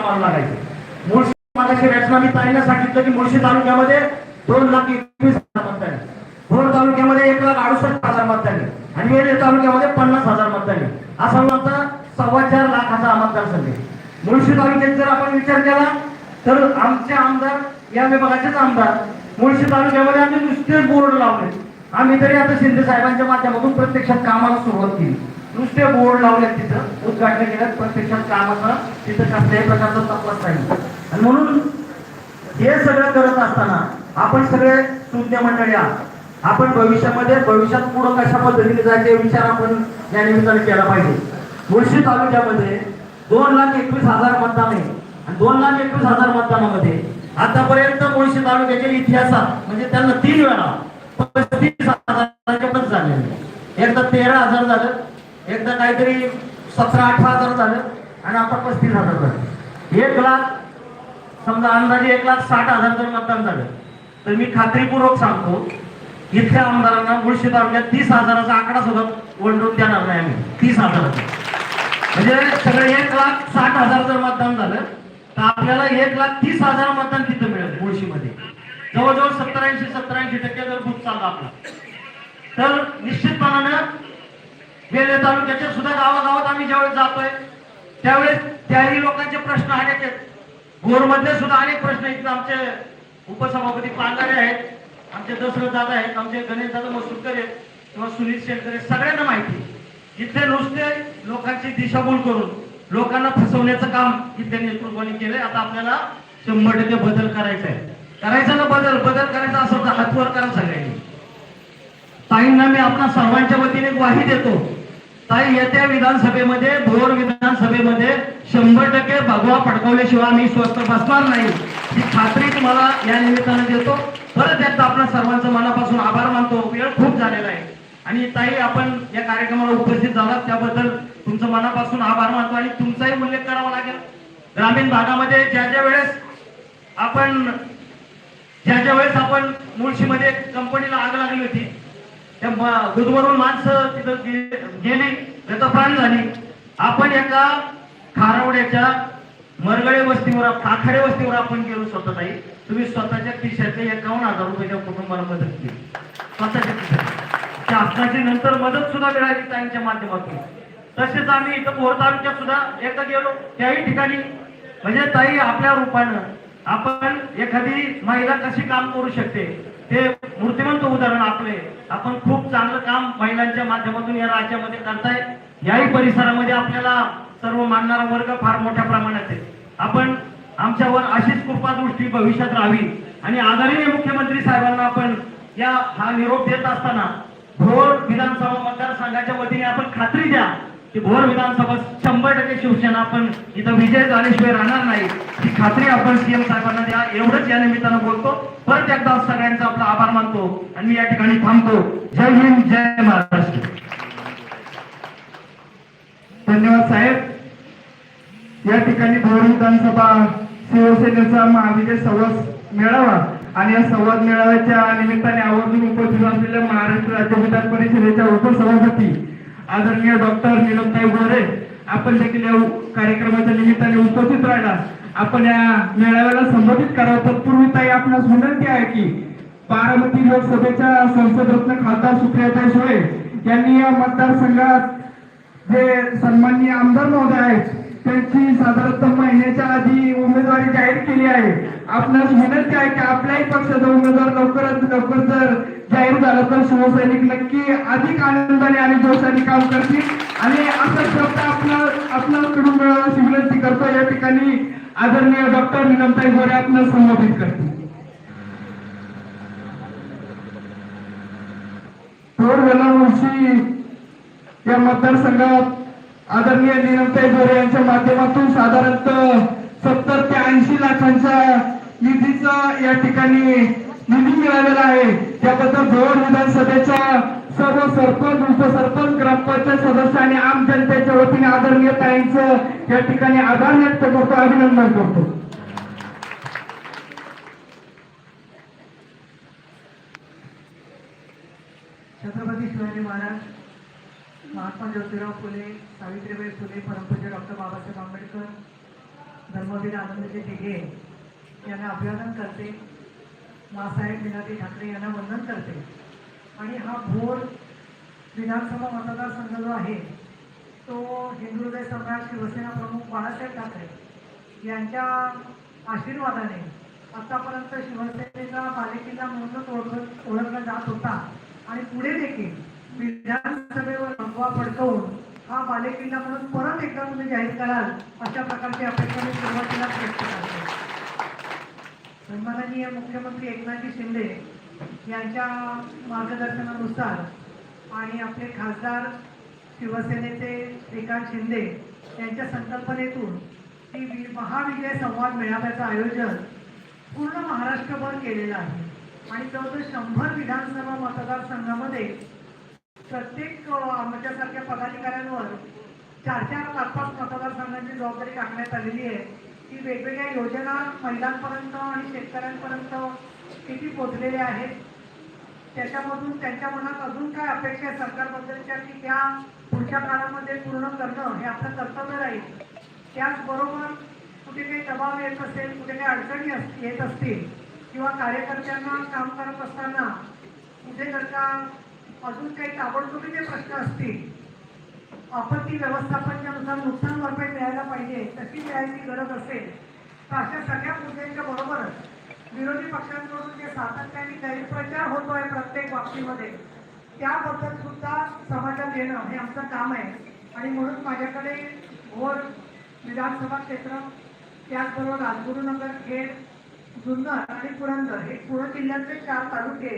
कामाला लागायचे मुळशी मागाशी रचना मी ताईला सांगितलं की मुळशी तालुक्यामध्ये दोन लाख एकवीस हजार मतदान भोर तालुक्यामध्ये एक लाख अडुसष्ट हजार मतदान आहे. आणि वेळ तालुक्यामध्ये पन्नास हजार मतदान आहे. असा माझा सव्वा चार लाखाचा मतदारसंघ आहे. मुळशी तालुक्यात जर आपण विचार केला तर आमचे आमदार या विभागाचेच आमदार मुळशी तालुक्यामध्ये आम्ही नुसतेच बोर्ड लावले. आम्ही तरी आता शिंदे साहेबांच्या माध्यमातून प्रत्यक्षात कामाला सुरुवात केली. नुसते बोर्ड लावले तिथं उद्घाटन केलं प्रत्यक्षात कामाचा तिथं कसल्याही प्रकारचा तपास नाही आणि म्हणून हे सगळं करत असताना आपण सगळे सुज्ञ मंडळी आहात. आपण भविष्यामध्ये भविष्यात पुढं कशा पद्धतीने जायचे विचार आपण या निमित्ताने केला पाहिजे. मुळशी तालुक्यामध्ये दोन लाख एकवीस हजार मतदान आहे आणि दोन लाख एकवीस हजार मतदानामध्ये आतापर्यंत मुळशी तालुक्याच्या इतिहासात म्हणजे त्यांना तीन वेळा पस्तीस हजाराच्या पण झाले एकदा तेरा हजार झालं एकदा काहीतरी सतरा अठरा हजार झालं आणि आता पस्तीस हजार झालं. एक लाख समजा अंदाजे एक लाख साठ हजार जर मतदान झालं तर मी खात्रीपूर्वक सांगतो इथल्या आमदारांना मुळशी तालुक्यात तीस हजाराचा आकडा सुद्धा वंडून देणार नाही आम्ही. तीस हजाराचा. म्हणजे सगळं एक लाख साठ हजार जर मतदान झालं तर आपल्याला एक लाख तीस हजार मतदान तिथं मिळेल मुळशीमध्ये. जवळजवळ सत्तर ऐंशी सत्तर ऐंशी टक्के जर बूथ चालला आपला. तर निश्चितपणानं वेल्हे तालुक्याच्या सुद्धा गावागावात आम्ही ज्यावेळेस जातोय त्यावेळेस त्याही लोकांचे प्रश्न अनेक आहेत. भोरमधले सुद्धा अनेक प्रश्न इथं आमचे उपसभापती पांगारे आहेत आमचे दशरथ दादा आहेत आमचे गणेश दादा मसूरकर आहेत किंवा सुनील शेटकर आहेत. सगळ्यांना माहिती इथले नुसते लोकांची दिशाभूल करून लोकांना फसवण्याचं काम इथल्या नेतृत्वाने केलंय. आता आपल्याला शंभर टक्के बदल करायचा आहे. करायचा ना बदल? बदल करायचा असेल तर हातवर करा सगळ्यांनी. ताईंना मी आपल्या सर्वांच्या वतीने ग्वाही देतो. ताई येत्या विधानसभेमध्ये भोर विधानसभेमध्ये शंभर टक्के भगवा पडकवल्याशिवाय मी स्वस्त बसणार नाही. ही खात्री तुम्हाला या निमित्तानं देतो. परत एकदा आपल्या सर्वांचं मनापासून आभार मानतो. वेळ खूप झालेला आहे. आणि ताई आपण या कार्यक्रमाला उपस्थित झालात. त्याबद्दल तुमचं मनापासून आभार मानतो आणि तुमचाही उल्लेख करावा लागेल. ग्रामीण भागामध्ये ज्या ज्या वेळेस आपण ज्या ज्या वेळेस आपण मुळशीमध्ये कंपनीला आग लागली होती त्या म- गुदमरून माणसं तिथं गे- गेली प्राण झाली. आपण एका खारवड्याच्या मरगळे वस्तीवर खाखडे वस्तीवर आपण गेलो स्वतः ताई तुम्ही स्वतःच्या खिशातले एकावन्न हजार रुपये त्या कुटुंबाला मदत केली. स्वतःच्या खिशात. शासनाची नंतर मदत सुद्धा मिळाली ताईंच्या माध्यमातून. तसेच आम्ही इथं पोहर तालुक्यात सुद्धा एकदा गेलो. त्याही ठिकाणी म्हणजे ताई आपल्या रूपानं आपण एखादी महिला कशी काम करू शकते ते मूर्तिमंत उदाहरण आपले. आपण खूप चांगलं काम महिलांच्या माध्यमातून या राज्यामध्ये करताय. याही परिसरामध्ये आपल्याला सर्व मानणारा वर्ग फार मोठ्या प्रमाणात आहे. आपण आमच्यावर अशीच कृपादृष्टी भविष्यात राहावी. आणि आदरणीय मुख्यमंत्री साहेबांना आपण या हा निरोप देत असताना भोर विधानसभा मतदारसंघाच्या वतीने आपण खात्री द्या. की भोर विधानसभा शंभर टक्के शिवसेना आपण इथं विजय झाल्याशिवाय राहणार नाही. ही खात्री आपण सीएम साहेबांना द्या. एवढंच या निमित्तानं बोलतो. परत एकदा सगळ्यांचा आपला आभार मानतो आणि मी या ठिकाणी थांबतो. जय हिंद जय महाराष्ट्र. धन्यवाद साहेब. या ठिकाणी भोर विधानसभा शिवसेनेचा महाविजय संवाद मेळावा आणि या संवाद मेळाव्याच्या निमित्ताने आवर्जून उपस्थित असलेल्या महाराष्ट्र राज्य विधान परिषदेच्या उपसभापती आदरणीय डॉक्टर निलमताई गोरे आपण देखील या कार्यक्रमाच्या निमित्ताने उपस्थित राहिला. आपण या मेळाव्याला संबोधित करावं तत्पूर्वी ताई आपणास विनंती आहे की बारामती लोकसभेच्या संसद रत्न खासदार सुप्रियाताई सुळे यांनी या मतदारसंघात जे सन्माननीय आमदार महोदय आहेत त्यांची साधारणतः महिन्याच्या आधी उमेदवारी जाहीर केली आहे. आपणास विनंती आहे की आपल्याही पक्षाचा उमेदवार लवकरात लवकर जर जाहीर झाला तर शिवसैनिक नक्की अधिक आनंदाने आणि जोशाने काम करतील. आणि असा शब्द आपला आपल्याकडून मिळावा अशी विनंती करतो. या ठिकाणी आदरणीय डॉक्टर निलमताई गोरे आपणास संबोधित करतील. थोर वेला वर्षी या मतदारसंघात आदरणीय नीलमताई गोरे यांच्या माध्यमातून साधारणतः सत्तर ते ऐंशी लाखांच्या निधीचा या ठिकाणी निधी मिळालेला आहे. त्याबद्दल भोर विधानसभेच्या सर्व सरपंच उपसरपंच ग्रामपंचायत सदस्य आणि आम जनतेच्या वतीने आदरणीय ताईंचं या ठिकाणी आभार व्यक्त करतो अभिनंदन करतो. छत्रपती शिवाजी महाराज महात्मा ज्योतिराव फुले सावित्रीबाई फुले परमपूज्य डॉक्टर बाबासाहेब आंबेडकर धर्मवीर आनंदजी दिघे यांना अभिवादन करते. मासाहेब विनाती ठाकरे यांना वंदन करते. आणि हा भोर विधानसभा मतदारसंघ जो आहे तो हिंदू सम्राट शिवसेना प्रमुख बाळासाहेब ठाकरे यांच्या आशीर्वादाने आतापर्यंत शिवसेनेचा बालेकिल्ला म्हणूनच ओळख ओळखला जात होता. आणि पुढे देखील विधानसभेवर भगवा फडकवून हा बालेकिल्ला म्हणून परत एकदा तुम्ही जाहीर कराल अशा प्रकारची अपेक्षा मी सुरुवातीला व्यक्त करते. सन्माननीय मुख्यमंत्री एकनाथजी शिंदे यांच्या मार्गदर्शनानुसार आणि आपले खासदार शिवसेनेचे श्रीकांत शिंदे यांच्या संकल्पनेतून ही वि- महाविजय संवाद मेळाव्याचं आयोजन पूर्ण महाराष्ट्रभर केलेलं आहे. आणि जवळजवळ शंभर विधानसभा मतदारसंघामध्ये प्रत्येक आमच्यासारख्या पदाधिकाऱ्यांवर चार चार पाच पाच मतदारसंघांची जबाबदारी टाकण्यात आलेली आहे. की वेगवेगळ्या योजना महिलांपर्यंत आणि शेतकऱ्यांपर्यंत किती पोचलेल्या आहेत? त्याच्यामधून त्यांच्या मनात अजून काय अपेक्षा आहे सरकारबद्दलच्या की त्या पुढच्या काळामध्ये पूर्ण करणं हे आपलं कर्तव्य राहील? त्याचबरोबर कुठे काही दबाव येत असेल कुठे काही अडचणी अस- येत असतील किंवा कार्यकर्त्यांना काम करत असताना कुठे जर का अजून काही ताबडतोबीचे प्रश्न असतील आपत्ती व्यवस्थापनानुसार नुकसान भरपाई मिळायला पाहिजे तशी मिळायची गरज असेल तर अशा सगळ्या मुद्द्यांच्या बरोबरच विरोधी पक्षांकडून जे सातत्याने गैरप्रचार होतो आहे प्रत्येक बाबतीमध्ये त्याबद्दल सुद्धा समाजात येणं हे आमचं काम आहे. आणि म्हणून माझ्याकडे भोर विधानसभा क्षेत्र त्याचबरोबर राजगुरुनगर खेड जुन्नर आणि पुरंदर हे पुणे जिल्ह्यातले चार तालुके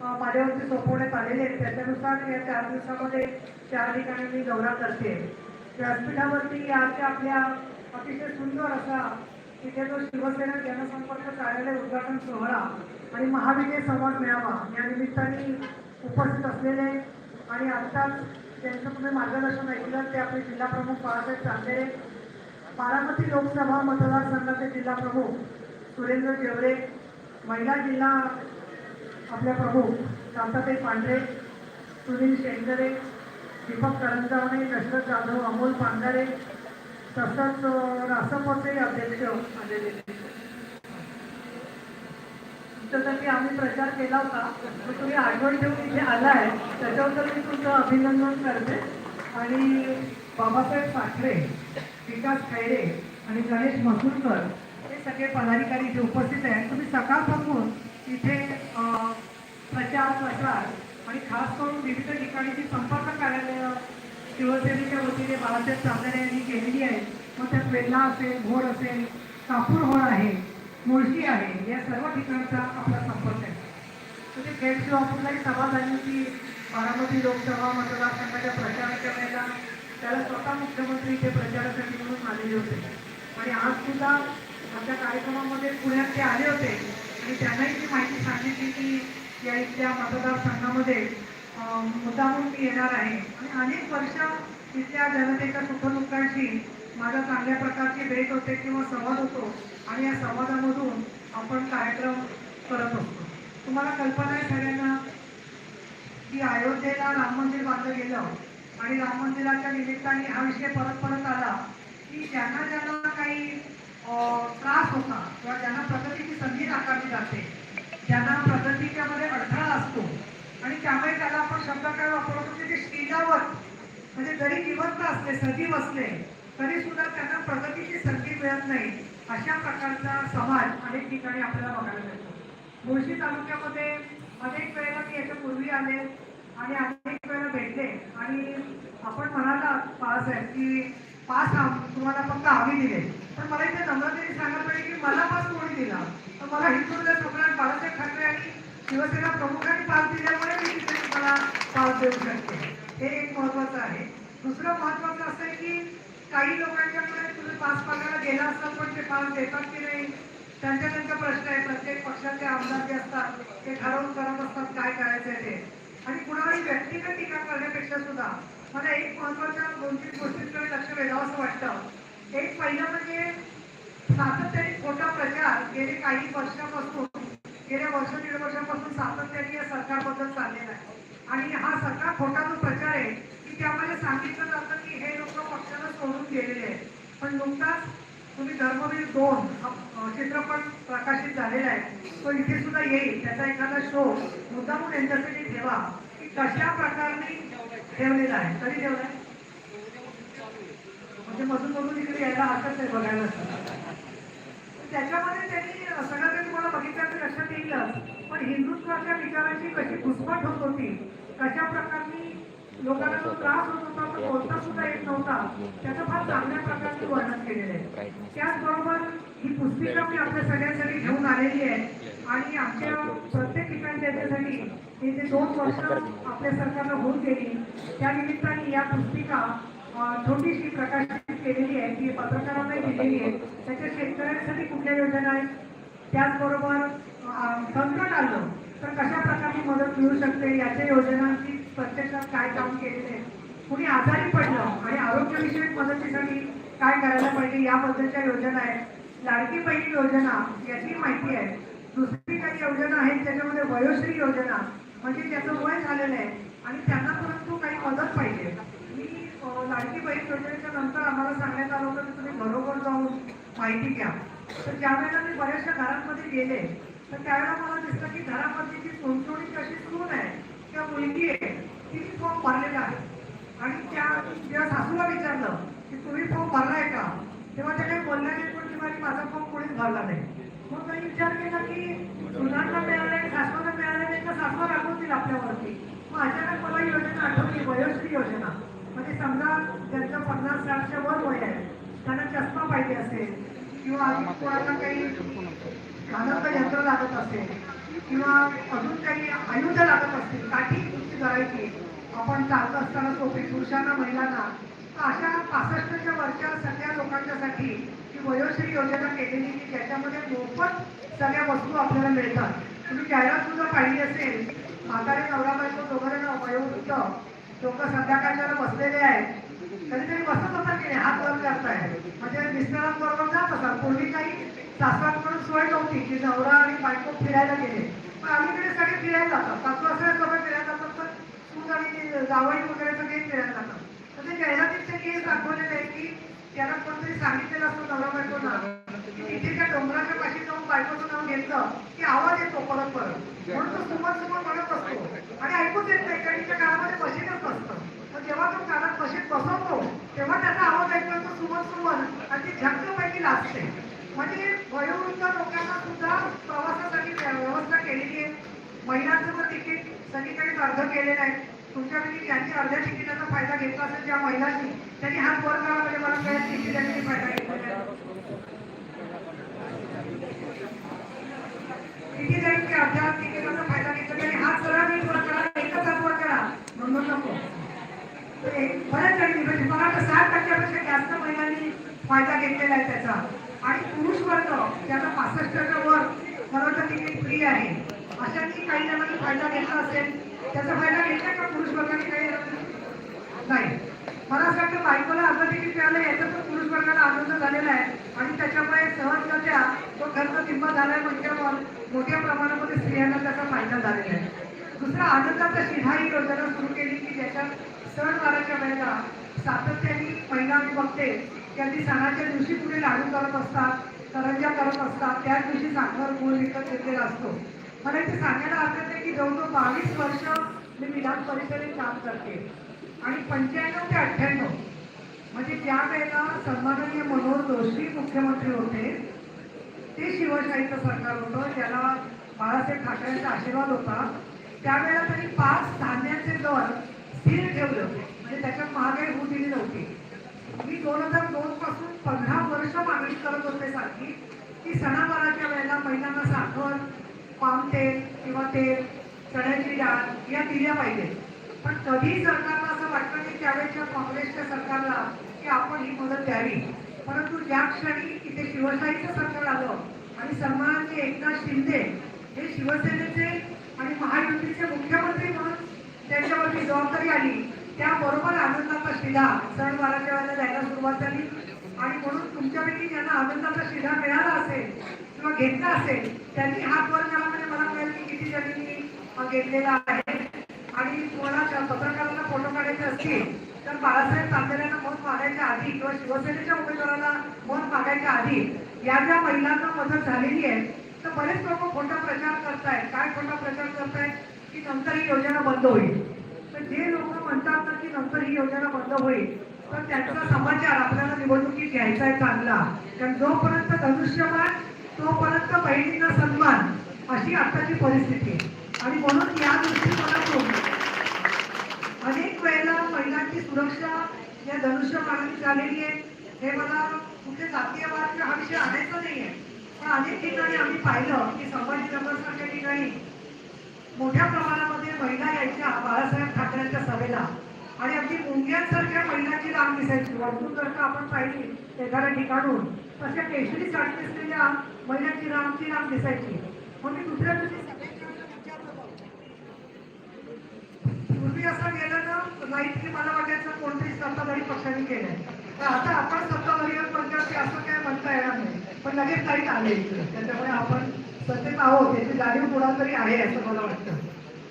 माझ्यावरती सोपवण्यात आलेले आहेत. त्याच्यानुसार या चार दिवसामध्ये चार ठिकाणी मी दौरा करते. व्यासपीठावरती याच्या आपल्या अतिशय सुंदर असा तिथे जो शिवसेना जनसंपर्क कार्यालय उद्घाटन सोहळा आणि महाविजय संवाद मिळावा या निमित्ताने उपस्थित असलेले आणि आत्ताच त्यांचं तुम्ही मार्गदर्शन ऐकलं ते आपले जिल्हा प्रमुख बाळासाहेब चांदेरे बारामती लोकसभा मतदारसंघाचे जिल्हा प्रमुख सुरेंद्र जेवरे महिला जिल्हा आपल्या प्रभू शांताताई पांढरे सुनील शेंगरे दीपक करंजावणे दशरथ जाधव अमोल पांढरे तसंच रासपचे अध्यक्ष आलेले तुमच्यासाठी आम्ही प्रचार केला होता तर तुम्ही आठवण ठेवून इथे आलाय. त्याच्याबद्दल मी तुमचं अभिनंदन करते. आणि बाबासाहेब साखरे विकास खैरे आणि गणेश मसूरकर हे सगळे पदाधिकारी इथे उपस्थित आहेत. तुम्ही सकाळपासून इथे प्रचार प्रसार आणि खास करून विविध ठिकाणीची संपर्क कार्यालय शिवसेनेच्या वतीने बाळासाहेब चांदणे यांनी केलेली आहे मग त्यात वेल्ला असेल भोर असेल कापूर होळ आहे मुळशी आहे या सर्व ठिकाणचा आपला संपर्क आहे. म्हणजे ते खेड शिवापूरलाही सभा झाली होती. बारामती लोकसभा मतदारसंघाच्या प्रचाराच्या वेळेला त्याला स्वतः मुख्यमंत्री इथे प्रचारासाठी म्हणून आलेले होते. आणि आज सुद्धा आमच्या कार्यक्रमामध्ये पुण्यात ते आले होते. आणि त्यांनाही ती माहिती सांगितली की या इथल्या मतदारसंघामध्ये मुद्दामून मी येणार आहे. आणि अनेक वर्ष इथल्या जनतेच्या सुखदुःखांशी माझ्या चांगल्या प्रकारची भेट होते किंवा संवाद होतो आणि या संवादामधून आपण कार्यक्रम करत असतो तुम्हाला कल्पना आहे सगळ्यांना की अयोध्येला राम मंदिर बांधलं गेलं आणि राम मंदिराच्या निमित्ताने हा विषय परत परत आला की ज्यांना ज्यांना काही अं, त्रास होता किंवा ज्यांना प्रगती जाते. ज्यांना प्रगतीच्या मध्ये अडथळा असतो आणि त्यामुळे त्याला आपण शब्द काय वापरतो की ते श्रीलावत म्हणजे जरी जिवंत असले सजीव असले तरी सुद्धा त्यांना प्रगतीची संधी मिळत नाही अशा प्रकारचा समाज अनेक ठिकाणी आपल्याला बघायला मिळतो. मुळशी तालुक्यामध्ये अनेक वेळेला मी याच्यापूर्वी आले आणि अनेक वेळेला भेटले. आणि आपण म्हणाला बाळासाहेब की पास तुम्हाला फक्त आम्ही दिले. पण मला इथे नम्रतेने सांगायला पाहिजे की मला पास कोणी दिला. तर मला हिंदू हृदय सम्राट बाळासाहेब ठाकरे आणि शिवसेना प्रमुखांनी पास दिल्यामुळे मी तिथे तुम्हाला पास देऊ शकते. हे एक महत्वाचं आहे. दुसरं महत्वाचं असं आहे की काही लोकांच्याकडे तुम्ही पास मागायला गेला असाल पण ते पास देतात की नाही? त्यांचा त्यांचा प्रश्न आहे. प्रत्येक पक्षाचे आमदार जे असतात ते ठरवून करत असतात काय करायचं आहे ते. आणि कुणावरही व्यक्तिगत टीका करण्यापेक्षा सुद्धा मला एक महत्त्वाच्या दोन तीन गोष्टींकडे लक्ष वेधावं असं वाटतं. एक पहिलं म्हणजे सातत्याने खोटा प्रचार गेले काही वर्षापासून गेल्या वर्ष दीड वर्षापासून सातत्याने या सरकारबद्दल चाललेला आहे. आणि हा सगळा खोटा जो प्रचार आहे की त्यामध्ये सांगितलं जातं की हे लोक पक्षाला सोडून गेलेले आहेत. पण नुकताच तुम्ही धर्म धर्मवीर दोन हा चित्रपट प्रकाशित झालेला आहे. तो इथे सुद्धा येईल. त्याचा एखादा शो मुद्दामून यांच्यासाठी ठेवा. की कशा प्रकारे ठेवलेला आहे. कधी ठेवलाय? म्हणजे मधून मधून इकडे यायला हरकत नाही बघायला. त्याच्यामध्ये त्यांनी सगळं काही तुम्हाला बघितलं तर लक्षात येईलच पण हिंदुत्वाच्या विचाराची कशी घुसमट होत होती कशा प्रकारनी लोकांना जो त्रास होत होता तो बोलता सुद्धा येत नव्हता. त्याचं फार चांगल्या प्रकारचे वर्णन केलेलं आहे. त्याचबरोबर ही पुस्तिका मी आपल्या सगळ्यांसाठी घेऊन आलेली आहे. आणि आमच्या त्याच्यासाठी गेली दोन वर्ष आपल्या सरकारला होऊन गेली त्या निमित्ताने या पुस्तिका छोटीशी प्रकाशित केलेली आहे ती पत्रकारांनाही दिलेली आहे. त्याच्या शेतकऱ्यांसाठी कुठल्या योजना आहेत? त्याचबरोबर संकट आलं तर कशा प्रकारची मदत मिळू शकते? याच्या योजनांची प्रत्यक्षात काय काम केलेले आहे? कुणी आजारी पडलं आणि आरोग्यविषयक मदतीसाठी काय करायला पाहिजे याबद्दलच्या योजना आहेत. लाडकी बहीण योजना याची माहिती आहे. दुसरी काही योजना आहेत त्याच्यामध्ये वयोश्री योजना. म्हणजे त्याचं वय झालेलं आहे. आणि त्यांना परंतु काही मदत पाहिजे. मी लाडकी बहीण योजनेच्या नंतर आम्हाला सांगण्यात आलं होतं की तुम्ही घरोघर जाऊन माहिती घ्या. तर ज्यावेळेला मी बऱ्याचशा घरांमध्ये गेले तर त्यावेळेला मला दिसलं की घरामध्ये जी सोनसोडीची अशी सून आहे किंवा मुलगी आहे तिने फॉर्म भरलेला आहे. आणि त्या जेव्हा सासूला विचारलं की तुम्ही फॉर्म भरलाय का? तेव्हा त्या काही बोलल्या नाही पण माझा फॉर्म कोणीच भरला नाही. मग काही विचार केला की सुनांना मिळालं नाही सासूला मिळालं नाही का सासवा रागवतील आपल्यावरती. मग अचानक मला योजना आठवली वयोश्री योजना. म्हणजे समजा ज्यांचं पन्नास साठच्या वर वय आहे त्यांना चष्मा पाहिजे असेल किंवा अजून कोणाला काही आनंद यंत्र लागत असेल किंवा अजून काही आयुध लागत असतील काठी तुमची करायची आपण चालत असताना सोपी पुरुषांना महिलांना तर अशा पासष्टच्या वरच्या सगळ्या लोकांच्यासाठी वयोश्री योजना केलेली की त्याच्यामध्ये मोफत सगळ्या वस्तू आपल्याला मिळतात. तुम्ही जाहिरात सुद्धा पाहिली असेल म्हातारे नवरा बायको दोघांना वयोवृद्ध लोक संध्याकाळच्याला बसलेले आहेत. कधीतरी बसत असतात की नाही हात वर करताय म्हणजे मिस्टरांबरोबर जात असतात. पूर्वी काही सासऱ्यांकडून सोय नव्हती की नवरा आणि बायको फिरायला गेले. पण अलीकडे सगळे फिरायला जातात. सासू असं सगळे फिरायला जातात तर सून आणि जावई वगैरे सगळे फिरायला जातात. तर ते जाहिरातीचे केस दाखवलेले आहे की त्याला कोणतरी सांगितलेलं असतं नवरा बायकोना की तिथे त्या डोंगराच्या पाशी जाऊन बायकोचं नाव घेतलं की आवाज येतो परत परत. म्हणून तो सुमन सुमन म्हणत असतो. आणि ऐकूच येत नाही कधीच्या काळामध्ये मशीनच असतं तर जेव्हा तो कानात मशीन बसवतो तेव्हा त्याचा आवाज ऐकतो तो सुमन सुमन आणि ती झक्कपैकी लागते म्हणजे वयोवृद्ध लोकांना सुद्धा प्रवासासाठी व्यवस्था केलेली आहे. महिलांचं तर तिकीट सगळीकडे अर्ज केलेलं आहे. तुमच्यापैकी ज्यांनी अर्ध्या तिकिटाचा फायदा घेतला असेल ज्या महिलांनी त्यांनी हात वर करा म्हणजे मला कळेल किती फायदा घेतला आहे. अर्ध्या तिकिटाचा फायदा घेतला त्यांनी हात सरळ नीट वर करा एकच हात वर करा. म्हणून नको. तर एक- बऱ्याच जणांनी म्हणजे मला वाटतं साठ टक्क्यापेक्षा जास्त महिलांनी फायदा घेतलेला आहे त्याचा. आणि पुरुष वर्ग ज्यांना पासष्टच्या वर मला वाटतं तिकीट फ्री आहे. अशांनी काही जणांनी फायदा घेतला असेल त्याचा फायदा घेतला का पुरुष वर्गाने काही नाही? मला असं वाटतं बायकोला अर्ध तिकीट मिळालं याचा पण पुरुष वर्गाला आनंद झालेला आहे. आणि त्याच्यामुळे सहजगत्या तो खर्च किंमत झालाय म्हणजे मोठ्या प्रमाणामध्ये स्त्रियांना त्याचा फायदा झालेला आहे. दुसरा आनंदाचा शिधा ही योजना सुरू केली की ज्याच्यात सणवाराच्या वेळेला सातत्याने महिला मी बघते की अगदी सणाच्या दिवशी पुढे लाडू करत असतात करंजा करत असतात त्याच दिवशी साखर गुळ विकत घेतलेला असतो. मला इथे सांगायला हरकत नाही की जवळजवळ बावीस वर्ष मी विधान परिषदेत काम करते. आणि पंच्याण्णव ते अठ्ठ्याण्णव म्हणजे त्या वेळेला सन्माननीय मनोहर जोशी मुख्यमंत्री होते ते शिवशाहीचं सरकार होतं ज्याला बाळासाहेब ठाकरेंचा आशीर्वाद होता त्यावेळेला त्यांनी पाच धान्याचे दर स्थिर ठेवले म्हणजे त्याच्यात महागाई होऊ दिली नव्हती. मी दोन हजार दोन पासून पंधरा वर्ष मागणी करत होते सारखी की सणावाराच्या वेळेला महिलांना साखर पाम तेल किंवा तेल चण्याची डाळ या दिल्या पाहिजे पण कधी सरकारला असं वाटलं की त्यावेळेच्या काँग्रेसच्या सरकारला की आपण ही मदत द्यावी. परंतु ज्या क्षणी इथे शिवशाहीचं सरकार आलं आणि सन्मानाचे एकनाथ शिंदे हे शिवसेनेचे आणि महायुतीचे मुख्यमंत्री म्हणून त्यांच्यावरती जबाबदारी आली त्याबरोबर आनंदाचा शिधा सणवाराच्या वेळेला द्यायला सुरुवात झाली. आणि म्हणून तुमच्यापैकी ज्यांना आनंदाचा शिधा मिळाला असेल किंवा घेतला असेल त्यांनी हात वर म्हणजे मला कळेल की किती जणांनी घेतलेला आहे. आणि तुम्हाला त्या पत्रकारांना फोटो काढायचे असतील तर बाळासाहेब तांबेऱ्यांना मत मागायच्या आधी किंवा शिवसेनेच्या उमेदवाराला मत मागायच्या आधी या ज्या महिलांना मदत झालेली आहे तर बरेच लोक खोटा प्रचार करतायत. काय खोटा प्रचार करतायत? की नंतर ही योजना बंद होईल. तर जे लोक म्हणतात ना की नंतर ही योजना बंद होईल तर त्यांचा समाचार आपल्याला निवडणुकीत घ्यायचा आहे चांगला. कारण जोपर्यंत धनुष्यमान तोपर्यंत बहिणींना सन्मान अशी आताची परिस्थिती. आहे आणि म्हणून या दृष्टिकोनातून अनेक वेळेला महिलांची सुरक्षा या धनुष्यबाणाने झालेली आहे. हे मला कुठे जातीयवाद किंवा हा विषय आणायचा नाहीये. पण अनेक ठिकाणी आम्ही पाहिलं की संभाजीनगरसारख्या ठिकाणी मोठ्या प्रमाणामध्ये महिला यायच्या बाळासाहेब ठाकरेंच्या सभेला. आणि अगदी मुंग्यांसारख्या महिलांची लांब दिसायची. वरतून जर का आपण पाहिली एखाद्या ठिकाणून. तशा केशरी साडी नेसलेल्या महिलांची रामची राम दिसायची. मग दुसऱ्या दिवशी पूर्वी असं गेलं ना नाहीत की मला वाटायचं कोणतरी सत्ताधारी पक्षाने केलंय. तर आता आपण सत्ताधारी पंचायत असं काय म्हणता येणार नाही. पण लगेच काही आले त्याच्यामुळे आपण सत्तेत आहोत याची जाणीव कुणाला आहे असं मला वाटतं.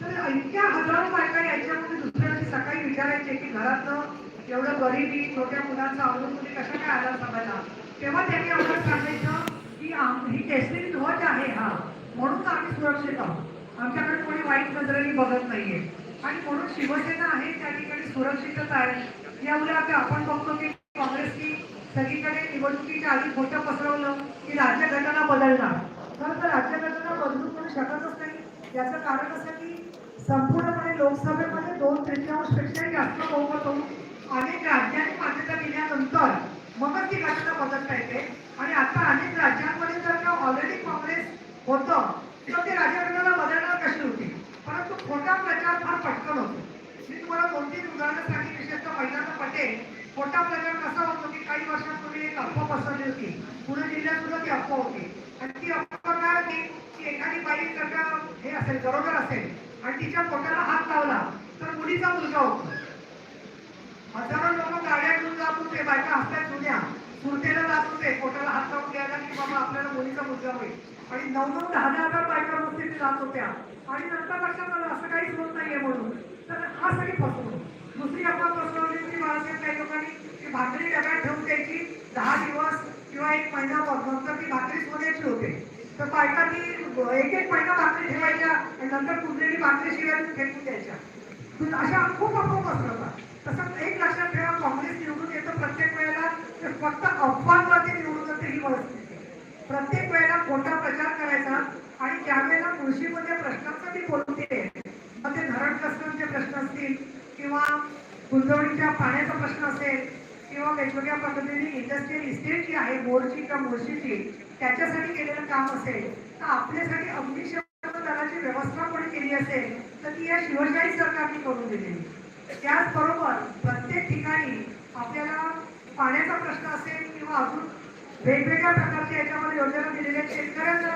तर इतक्या हजारो बायका याच्यामध्ये दुसऱ्या दिवशी सकाळी विचारायचे की घरातनं एवढं गरिबी छोट्या मुलांचा अवलंबून कशा काय आला सगळ्यांना तेव्हा त्यांनी आम्हाला सांगायचं की ही केसरी ध्वज आहे हा. म्हणून आम्ही सुरक्षित आहोत. आमच्याकडे कोणी वाईट नजरेने बघत नाहीये. आणि म्हणून शिवसेना आहे त्या ठिकाणी सुरक्षितच आहे. यामुळे आता आपण बघतो की काँग्रेसची सगळीकडे निवडणुकीच्या आधी खोटं पसरवलं की राज्यघटना बदलणार. खरं तर राज्यघटना बदलून कोणी शकतच नाही. याचं कारण असं की संपूर्णपणे लोकसभेमध्ये दोन तृतीयांश जास्त बहुमत होऊन अनेक राज्यांनी मगच ती घटना बदलता येते आणि आता अनेक राज्यांमध्ये जर का ऑलरेडी काँग्रेस होतं तर ते राज्यघटनेला बदलणार कशी होती? परंतु खोटा प्रचार फार पटकन होतो. मी तुम्हाला कोणतीच उदाहरणं सांगितली विशेषतः महिलांना पटेल. खोटा प्रचार कसा होतो की काही वर्षांपूर्वी एक अफवा पसरली होती. पुणे जिल्ह्यात सुद्धा ती अफवा होती. आणि ती अफवा काय होती? की एखादी बाई जर का हे असेल गरोदर असेल आणि तिच्या पोटाला हात लावला तर मुलीचा मुलगा होतो. हजारो लोक गाड्या घेऊन जात होते बायका हसतात जुन्या सुरतेला जात होते पोटाला हात लावून घ्यायला की बाबा आपल्याला आणि नऊ नऊ दहा दहा हजार बायका नुसते जात होत्या. आणि नंतर लक्षात आलं असं काहीच होत नाहीये म्हणून. तर हा सगळी फसवणूक. दुसरी अफवा पसरवली की बाळासाहेब काही लोकांनी ती भाकरी डब्यात ठेवून द्यायची. दहा दिवस किंवा एक महिना नंतर ती भाकरी सोन्याची होते. तर बायका ती एक एक महिना भाकरी ठेवायच्या आणि नंतर कुठलेली भाकरी शिवाय फेकून द्यायच्या. अशा खूप अफवा पसरवतात तसंच एक लक्षात ठेवा काँग्रेस निवडून येतं प्रत्येक वेळेला ते फक्त अफवांवरती निवडून येते ही परिस्थिती प्रत्येक वेळेला खोटा प्रचार करायचा आणि ज्या वेळेला कृषीमध्ये प्रश्नांचं ती बोलते मग ते धरणग्रस्तांचे प्रश्न असतील किंवा गुंतवणुकीच्या पाण्याचा प्रश्न असेल किंवा वेगवेगळ्या पद्धतीने इंडस्ट्रियल इस्टेट जी आहे बोरची किंवा मोर्शीची त्याच्यासाठी केलेलं काम असेल तर आपल्यासाठी अग्निशमन दलाची व्यवस्था कोणी केली असेल तर ती या शिवशाही सरकारने करून दिलेली. त्याचबरोबर प्रत्येक ठिकाणी आपल्याला पाण्याचा प्रश्न असेल किंवा अजून वेगवेगळ्या प्रकारच्या याच्यामध्ये योजना दिलेल्या आहेत. शेतकऱ्यांना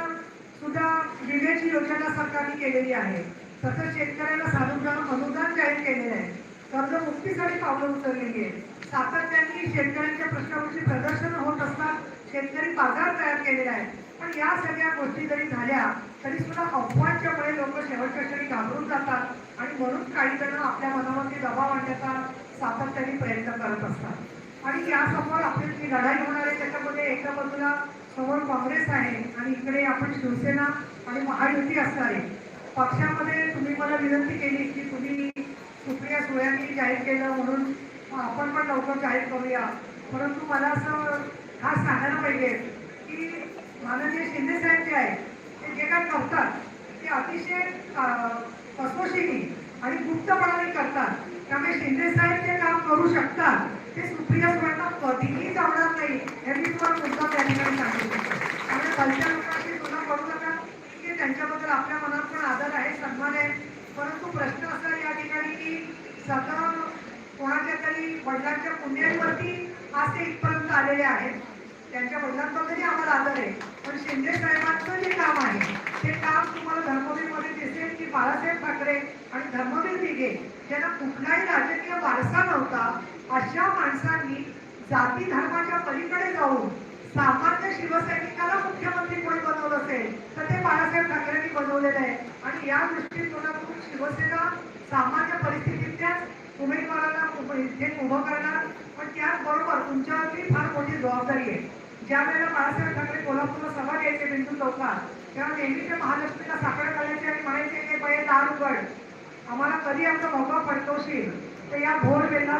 सुद्धा विम्याची योजना सरकारने केलेली आहे. तसंच शेतकऱ्याला सानुग्रह अनुदान जाहीर केलेलं आहे. कर्जमुक्तीसाठी पावलं उचललेली आहे सातत्याने शेतकऱ्यांच्या प्रश्नावरची प्रदर्शन होत असतात. शेतकरी बाजार तयार केलेला आहे. पण या सगळ्या गोष्टी जरी झाल्या तरी सुद्धा अफवांच्या मुळे लोक शेवटच्या क्षणी घाबरून जातात आणि म्हणून काही जण आपल्या मनावरती दबाव आणण्याचा सातत्याने प्रयत्न करत असतात. आणि त्यासमोर आपली जी लढाई होणार आहे त्याच्यामध्ये एका बाजूला समोर काँग्रेस आहे आणि इकडे आपण शिवसेना आणि महायुती असणार आहे. पक्षामध्ये तुम्ही मला विनंती केली की तुम्ही सुप्रिया सुळ्यांनी जाहीर केलं म्हणून आपण पण लवकर जाहीर करूया. परंतु मला असं खास सांगायला पाहिजे की माननीय शिंदे साहेब जे आहेत ते जे काय करतात ते अतिशय अं, कसोशीने आणि गुप्तपणाने करतात. त्यामुळे शिंदे साहेब जे काम करू शकतात ते सुप्रिया सुळ्यांना कधीही जमणार नाही हे मी तुम्हाला मुद्दा त्या ठिकाणी सांगू शकतो. त्यामुळे खालच्या लोकांची तुलना करू नका की त्यांच्याबद्दल आपल्या मनात पण आदर आहे सन्मान आहे. परंतु प्रश्न असा या ठिकाणी की सगळं कोणाच्या तरी वडिलांच्या पुण्यांवरती आज ते इथपर्यंत आलेले आहेत. त्यांच्या वडिलांबद्दलही आम्हाला आदर आहे. पण शिंदे साहेबांचं जे काम आहे ते काम तुम्हाला धर्मवीरमध्ये बाळासाहेब ठाकरे आणि धर्मवीर दिघे ज्यांना कुठलाही राजकीय वारसा नव्हता अशा माणसांनी जाती धर्माच्या पलीकडे जाऊन सामान्य शिवसैनिकाला मुख्यमंत्री कोणी बनवलं असेल तर ते बाळासाहेब ठाकरेंनी बनवलेलं आहे. आणि या दृष्टिकोनातून शिवसेना सामान्य परिस्थितीतल्याच उमेदवाराला उभं- करणार. पण त्याचबरोबर तुमच्यावरती फार मोठी जबाबदारी आहे. ज्या वेळेला बाळासाहेब ठाकरे कोल्हापूरला सभा घ्यायचे बिंदू चौकात तेव्हा नेहमी ते महालक्ष्मीला साखर घालायचे आणि म्हणायचे हे बाई दार उघड. आम्हाला कधी आमचा भोगा पडतोशील तर या भोरवेला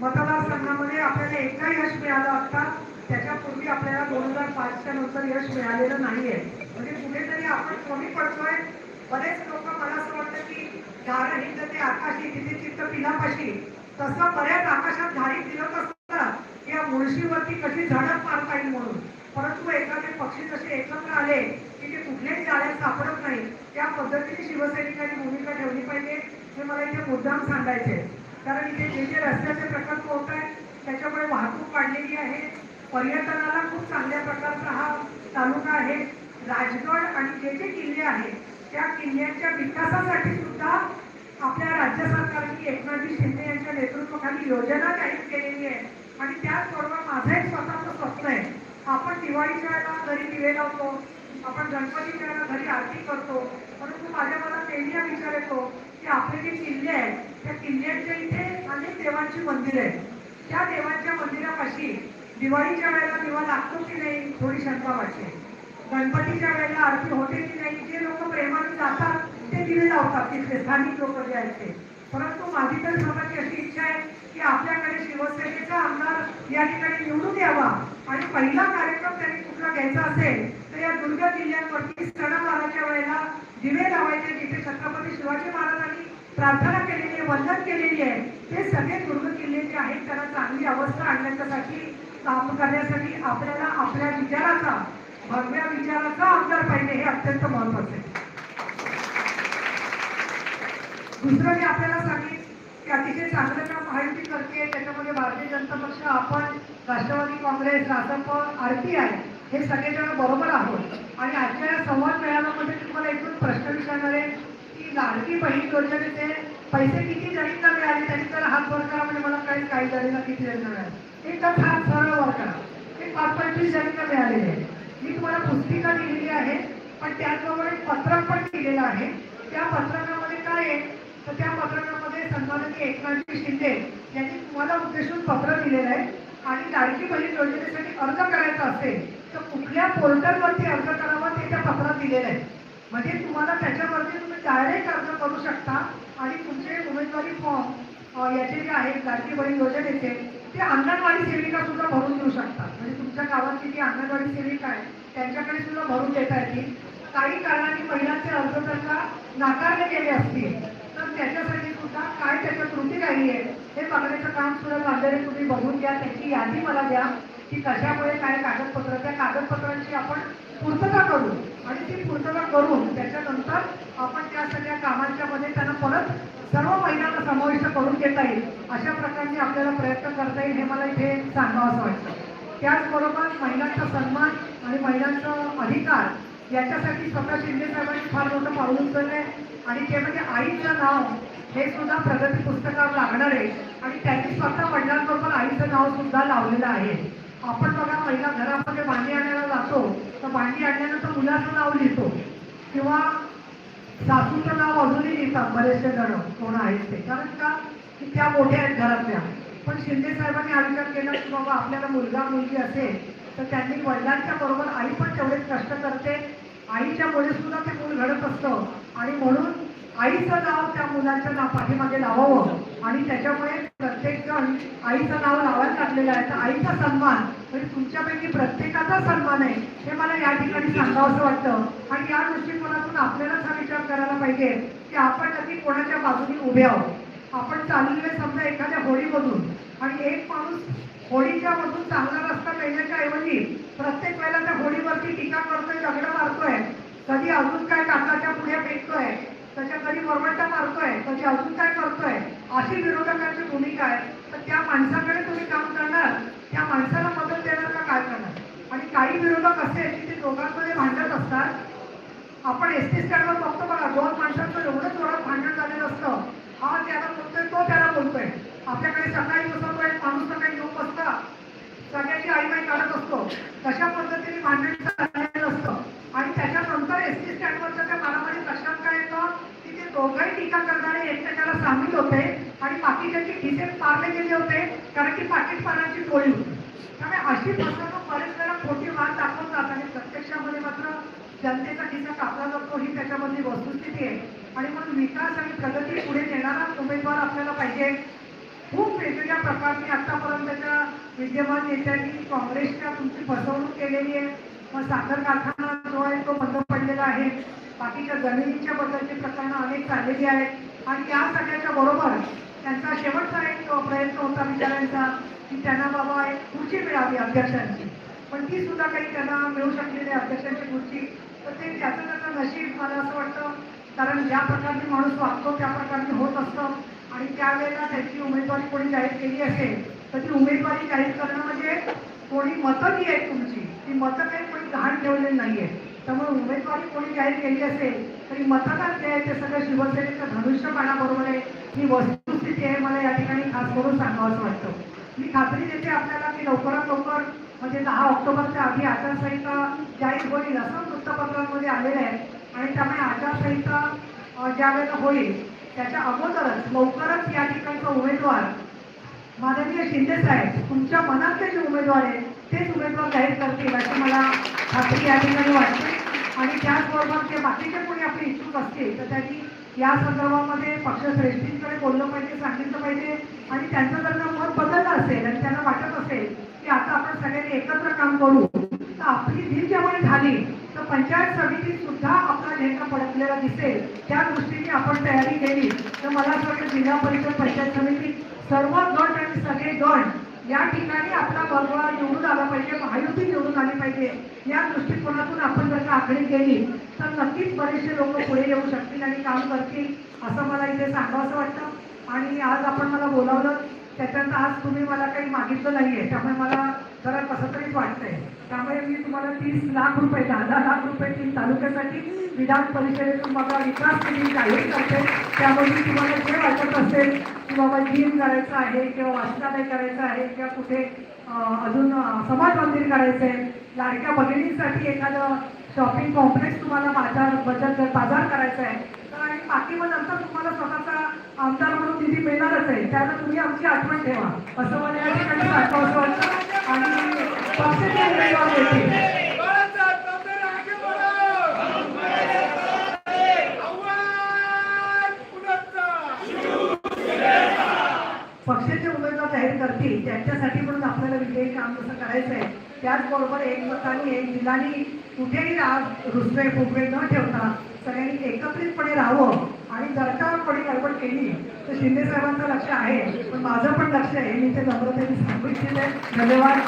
मतदारसंघामध्ये आपल्याला एकदा यश मिळालं असता त्याच्यापूर्वी आपल्याला दोन हजार पाचच्या नंतर यश मिळालेलं नाहीये. म्हणजे कुठेतरी आपण कमी पडतोय. बरेच लोक मला असं वाटतं की धारा हिंद ते आकाशी तिथे चित्त पिलापाशी तसं बऱ्याच आकाशात धाडी दिलं असतात. या मुळशीवरती कशी झडप मारता येईल म्हणून? परंतु एखादे पक्षी जसे एकत्र आले की ते कुठल्याही जाळ्यात सापडत नाही त्या पद्धतीने शिवसैनिकांनी भूमिका ठेवली पाहिजे हे मला इथे मुद्दाम सांगायचे कारण इथे जे जे रस्त्याचे प्रकल्प होत आहेत त्याच्यामुळे वाहतूक वाढलेली आहे. पर्यटनाला खूप चांगल्या प्रकारचा हा तालुका आहे. राजगड आणि जे जे किल्ले आहेत त्या किल्ल्यांच्या विकासासाठी सुद्धा आपल्या राज्य सरकारची एकनाथजी शिंदे यांच्या नेतृत्वाखाली योजना जाहीर केलेली आहे. आणि त्याचबरोबर माझं एक स्वतःचं स्वप्न आहे. आपण दिवाळीच्या वेळेला घरी दिवे लावतो आपण गणपतीच्या वेळेला घरी आरती करतो परंतु माझ्या मनात नेहमी विचार येतो की आपले जे किल्ले आहेत त्या किल्ल्यांच्या इथे अनेक देवांची मंदिरं आहेत. त्या देवांच्या मंदिरापाशी दिवाळीच्या वेळेला दिवा लागतो की नाही थोडी शंका वाटते. गणपतीच्या वेळेला आरती होते की नाही जे लोक प्रेमाने जातात ते दिवे लावतात तिथले स्थानिक लोक जे आहेत ते. परंतु माझी तर समाजाची अशी इच्छा आहे की आपल्याकडे शिवसेनेचा आमदार या ठिकाणी निवडून यावा. आणि पहिला कार्यक्रम त्यांनी कुठला घ्यायचा असेल तर या दुर्ग किल्ल्यांवरती सणावाराच्या वेळेला दिवे लावायचे जिथे छत्रपती शिवाजी महाराजांनी प्रार्थना केलेली आहे वंदन केलेली आहे. ते सगळे दुर्ग किल्ले जे आहेत त्यांना चांगली अवस्था आणण्यासाठी काम करण्यासाठी आपल्याला आपल्या विचाराचा भगव्या विचाराचा आमदार पाहिजे हे अत्यंत महत्त्वाचे आहे. दुसरं मी आपल्याला सांगितलं अतिशय चांगलं काम महायुती करते त्याच्यामध्ये भारतीय जनता पक्ष आपण राष्ट्रवादी काँग्रेस रासप आरपीआय हे सगळेजण बरोबर आहोत. आणि आजच्या या संवाद मेळाव्यामध्ये तुम्हाला एकूण प्रश्न विचारणार आहे की लाडकी बहीण योजनेचे पैसे किती जणींना मिळाले त्यांनी जर हात वर करा म्हणजे मला काही काही जणींना किती जणींना मिळाले. एक तर हात सरळ वर करा. एक पाच पंचवीस जणींना मिळालेले आहे. मी तुम्हाला पुस्तिका दिलेली आहे पण त्याचबरोबर एक पत्रक पण दिलेलं आहे. त्या पत्रकामध्ये काय आहे तर त्या पत्रकामध्ये सन्माननीय एकनाथजी शिंदे यांनी तुम्हाला उद्देशून पत्र दिलेलं आहे. आणि लाडकी बहीण योजनेसाठी अर्ज करायचा असेल तर कुठल्या पोर्टलवरती अर्ज करावा ते त्या पत्रात दिलेलं आहे. म्हणजे तुम्हाला त्याच्यावरती तुम्ही डायरेक्ट अर्ज करू शकता. आणि तुमचे उमेदवारी फॉर्म याचे जे आहेत लाडकी बहीण योजनेचे ते अंगणवाडी सेविका सुद्धा भरून देऊ शकतात. म्हणजे तुमच्या गावातली जी अंगणवाडी सेविका आहे त्यांच्याकडे सुद्धा भरून देता येतील. काही कारणांनी महिलांचे अर्ज त्यांना नाकारले गेले असतील तर त्याच्यासाठी सुद्धा काय त्याच्या कृती राहिली आहे हे बघण्याचं काम सुद्धा चाललेलं तुम्ही बघून घ्या त्याची यादी मला द्या की कशामुळे काय कागदपत्र त्या कागदपत्रांची आपण पूर्तता करू. आणि ती पूर्तता करून त्याच्यानंतर आपण त्या सगळ्या कामांच्या मध्ये त्यांना परत सर्व महिलांना समाविष्ट करून घेता येईल अशा प्रकारचे आपल्याला प्रयत्न करता येईल हे मला इथे सांगावं असं वाटतं. त्याचबरोबर महिलांचा सन्मान आणि महिलांचा अधिकार याच्यासाठी स्वतः शिंदे साहेबांनी फार मोठं पाऊल आहे आणि ते म्हणजे आईचं नाव हे सुद्धा प्रगती पुस्तकावर लागणार आहे. आणि त्यांनी स्वतः वडिलांबरोबर आईचं नाव सुद्धा लावलेलं आहे. आपण बघा महिला घरामध्ये भांडी आणायला जातो तर भांडी आणल्यानंतर मुलाचं नाव लिहितो. किंवा सासूचं नाव अजूनही लिहितात बरेचसे जण कोण आहेत ते. कारण का? की त्या मोठ्या आहेत घरातल्या. पण शिंदे साहेबांनी आविष्कार केलं केला की बाबा आपल्याला मुलगा मुलगी असेल तर त्यांनी वडिलांच्या बरोबर आई पण तेवढेच कष्ट करते. आईच्या मुळे सुद्धा ते मूल घडत असतं. आणि म्हणून आईचं नाव त्या मुलाच्या नाव पाठीमागे लावावं. आणि त्याच्यामुळे प्रत्येक जण आईचं नाव लावायला लागलेलं आहे. तर आईचा सन्मान म्हणजे तुमच्यापैकी प्रत्येकाचा सन्मान आहे हे मला या ठिकाणी सांगावं असं वाटतं. आणि या दृष्टिकोनातून आपल्यालाच हा विचार करायला पाहिजे की आपण नक्की कोणाच्या बाजूने उभे आहोत. आपण चाललेले समजा एखाद्या होळीमधून. आणि एक माणूस होळीच्या मधून चांगला रस्ता मिळण्याच्या ऐवजी प्रत्येक वेळेला त्या होळीवरती टीका करतोय दगड मारतोय. कधी अजून काय काकाच्या पुढे फेकतोय त्याच्या कधी वरवंटा मारतोय कधी अजून काय करतोय अशी विरोधकांची भूमिका आहे. तर त्या माणसाकडे तुम्ही काम करणार त्या माणसाला मदत देणार का काय करणार? आणि काही विरोधक असे आहेत की ते दोघांमध्ये भांडत असतात. आपण एस टी स्टँडवर बघतो बघा दोन माणसांचं एवढंच जोरात भांडण झालेलं असतं हा त्याला बोलतोय तो त्याला बोलतोय आपल्याकडे सकाळी बसवतो एक माणूस सकाळी येऊन बसता सगळ्याची आईमाई काढत असतो तशा पद्धतीने भांडण झालेलं असतं आणि त्याच्यानंतर एस टी स्टँडवरच्या त्या मारामारी लक्षात काय येतं की ते दोघंही टीका करणारे एकमेकाला सामील होते त्याचे बाकीच्यांची खिसे मारले गेले होते कारण की पाकिस्तानाची टोळी होती त्यामुळे अशी फसवणूक बरेच वेळा खोटी वाद दाखवून जात आणि प्रत्यक्षामध्ये मात्र जनतेचा खिसा कापला जातो ही त्याच्यामधली वस्तुस्थिती आहे. आणि म्हणून विकास आणि प्रगती पुढे नेणारा उमेदवार आपल्याला पाहिजे. खूप वेगवेगळ्या प्रकारची आतापर्यंतच्या विद्यमान नेत्यांनी काँग्रेसच्या तुमची फसवणूक केलेली आहे. मग साखर कारखाना जो आहे तो बंद पडलेला आहे. बाकीच्या जमिनीच्या बद्दलची प्रकरणं अनेक चाललेली आहेत. आणि या सगळ्याच्या बरोबर त्यांचा शेवटचा एक प्रयत्न होता विचारायचा की त्यांना बाबा एक खुर्ची मिळावी अध्यक्षांची. पण ती सुद्धा काही त्यांना मिळू शकली नाही अध्यक्षांची खुर्ची. तर ते त्याचं त्याचं नशीब मला असं वाटतं कारण ज्या प्रकारचे माणूस वागतो त्या प्रकारचे होत असतं. आणि त्यावेळेला त्याची उमेदवारी कोणी जाहीर केली असेल तर ती उमेदवारी जाहीर करणं म्हणजे कोणी मतं जी आहेत तुमची. ती मतं काही कोणी गहाण ठेवलेली नाहीये. त्यामुळे उमेदवारी कोणी जाहीर केली असेल तरी मतदान जे आहे ते सगळं शिवसेनेचं धनुष्य बाणाबरोबर आहे. ही वस्तुस्थिती आहे मला या ठिकाणी खास करून सांगावं असं वाटतं. मी खात्री देते आपल्याला की लवकरात लवकर म्हणजे दहा ऑक्टोबरच्या आधी आचारसंहिता जाहीर होईल असं वृत्तपत्रांमध्ये आलेलं आहे. आणि त्यामुळे आचारसंहिता ज्या वेळेला होईल त्याच्या अगोदरच लवकरच या ठिकाणचा उमेदवार माननीय शिंदे साहेब तुमच्या मनातले जे उमेदवार आहेत तेच उमेदवार जाहीर करतील अशी मला खात्री या ठिकाणी वाटते. आणि त्याचबरोबर जे बाकीचे कोणी आपले इच्छुक असतील तर त्यांनी या संदर्भामध्ये पक्षश्रेष्ठींकडे बोललं पाहिजे सांगितलं पाहिजे आणि त्यांचं जर का मत बदललं असेल आणि त्यांना वाटत असेल की आता आपण सगळ्यांनी एकत्र काम करू तर आपली धीर जेव्हा झाली तर पंचायत समितीत सुद्धा आपला झेंडा पडकलेला दिसेल. त्या दृष्टीने आपण तयारी केली. तर मला असं वाटतं जिल्हा परिषद पंचायत समितीत सर्व गट आणि सगळे गट या ठिकाणी आपला बरोबर निवडून आला पाहिजे महायुती निवडून आली पाहिजे या दृष्टिकोनातून आपण जर का आखणी केली तर नक्कीच बरेचसे लोक पुढे येऊ शकतील आणि काम करतील असं मला इथे सांगावं वाटतं. आणि आज आपण मला बोलावलं त्याच्यानंतर आज तुम्ही मला काही मागितलं नाही आहे त्यामुळे मला जरा कसं तरीच वाटतंय. त्यामुळे मी तुम्हाला तीस लाख रुपये दहा दहा लाख रुपये तीन तालुक्यासाठी विधान परिषदेतून मला विकास निधी जाहीर करते. त्यामध्ये तुम्हाला जे वाटत असेल की बाबा जिम करायचं आहे किंवा वाचनालय करायचं आहे किंवा कुठे अजून समाज मंदिर करायचं आहे लाडक्या बहिणींसाठी एखादं शॉपिंग कॉम्प्लेक्स तुम्हाला बाजार बचत बाजार करायचा आहे आणि बाकी मग नंतर तुम्हाला स्वतःचा आमदार म्हणून निधी मिळणारच आहे. त्याला तुम्ही आमची आठवण ठेवा. असं मला या ठिकाणी वाटतं. आणि पक्षाचे उमेदवार येतील. पक्षाचे उमेदवार जाहीर करतील. त्यांच्यासाठी म्हणून आपल्याला विजयी काम कसं करायचं आहे त्याचबरोबर एकमताने एक दिलानी कुठेही आज रुसवे फुगवे न ठेवता सगळ्यांनी एकत्रितपणे राहावं आणि जर का कोणी गडबड केली तर शिंदे साहेबांचं लक्ष आहे. पण माझं पण लक्ष आहे. मी ते नम्रतेने सांगू इच्छिते धन्यवाद.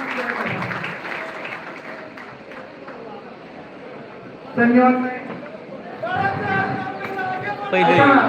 धन्यवाद.